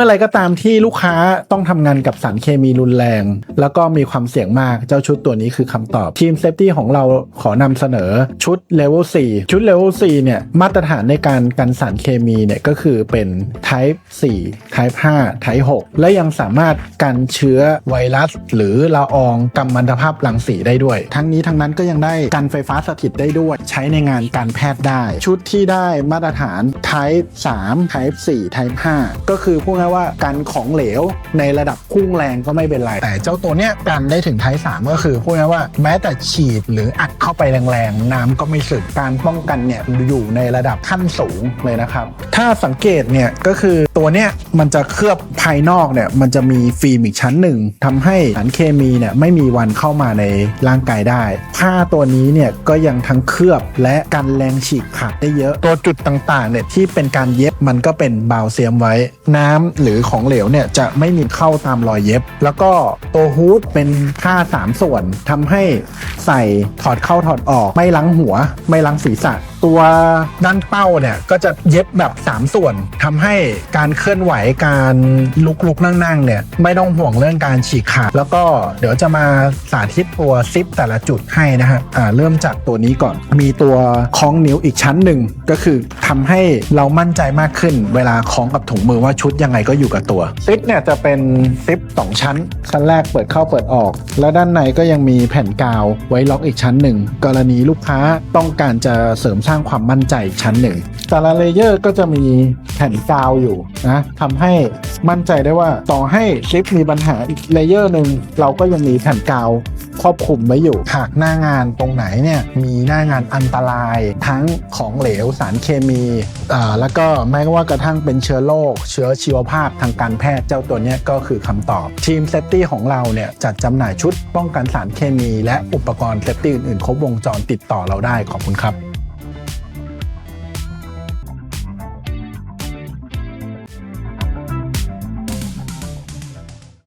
มื่อไรก็ตามที่ลูกค้าต้องทำงานกับสารเคมีรุนแรง แล้วก็มีความเสี่ยงมากเจ้าชุดตัวนี้คือคำตอบ ทีมเซฟตี้ของเราขอนำเสนอชุดเลเวล4ชุดเลเวล4เนี่ยมาตรฐานในการกันสารเคมีเนี่ยก็คือเป็น Type 4 Type 5 Type 6 และยังสามารถกันเชื้อไวรัส หรือละอองกัมมันตภาพรังสีได้ด้วย ทั้งนี้ทั้งนั้นก็ยังได้กันไฟฟ้าสถิตได้ด้วย ใช้ในงานการแพทย์ได้ ชุดที่ได้มาตรฐาน Type 3 Type 4 Type 5 ก็คือพูดง่ายๆว่ากันของเหลวในระดับพุ่งแรงก็ไม่เป็นไร แต่เจ้าตัวเนี้ยกันได้ถึง Type 3ก็คือพูดง่ายว่าแม้แต่ฉีดหรืออัดเข้าไปแรงๆ น้ำก็ไม่สึกการป้องกันเนี่ยอยู่ในระดับขั้นสูงเลยนะครับ ถ้าสังเกตเนี่ยก็คือตัวเนี้ยมันจะเคลือบภายนอกเนี่ยมันจะมีฟิล์มอีกชั้นหนึ่งทำให้สารเคมีเนี่ยไม่มีวันเข้ามาในร่างกายได้ ผ้าตัวนี้เนี่ยก็ยังทั้งเคลือบและกันแรงฉีกขาดได้เยอะ ตัวจุดต่างๆเนี่ยที่เป็นการเย็บมันก็เป็นบาวเซียมไว้น้ำหรือของเหลวเนี่ยจะไม่มีเข้าตามรอยเย็บ แล้วก็ตัวฮูดเป็นผ้าสามส่วนทำให้ใส่ถอดเข้าถอดออก ไม่ล้างหัว ไม่ล้างศีรษะตัวด้านเป้าเนี่ยก็จะเย็บแบบ 3 ส่วนทำให้การเคลื่อนไหวการลุกลุกนั่งๆเนี่ยไม่ต้องห่วงเรื่องการฉีกขาดแล้วก็เดี๋ยวจะมาสาธิตตัวซิปแต่ละจุดให้นะฮะอ่าเริ่มจากตัวนี้ก่อน มีตัวคล้องนิ้วอีกชั้นหนึ่งก็คือทำให้เรามั่นใจมากขึ้น เวลาคล้องกับถุงมือว่าชุดยังไงก็อยู่กับตัวซิปเนี่ยจะเป็นซิปสองชั้น ชั้นแรกเปิดเข้าเปิดออก แล้วด้านในก็ยังมีแผ่นกาวไว้ล็อกอีกชั้นหนึ่งกรณีลูกค้าต้องการจะเสริมสร้างความมั่นใจอีกชั้นหนึ่ง แต่ละเลเยอร์ก็จะมีแผ่นกาวอยู่นะทำให้มั่นใจได้ว่าต่อให้ซิปมีปัญหาอีกเลเยอร์หนึ่งเราก็ยังมีแผ่นกาวครอบคลุมไว้อยู่ หากหน้างานตรงไหนเนี่ยมีหน้างานอันตรายทั้งของเหลวสารเคมีอ่าแล้วก็แม้ว่ากระทั่งเป็นเชื้อโรคเชื้อชีวภาพทางการแพทย์เจ้าตัวเนี้ยก็คือคำตอบ ทีมเซฟตี้ของเราเนี่ยจัดจำหน่ายชุดป้องกันสารเคมี และอุปกรณ์เซฟตี้อื่นๆ ครบวงจรติดต่อเราได้ขอบคุณครับ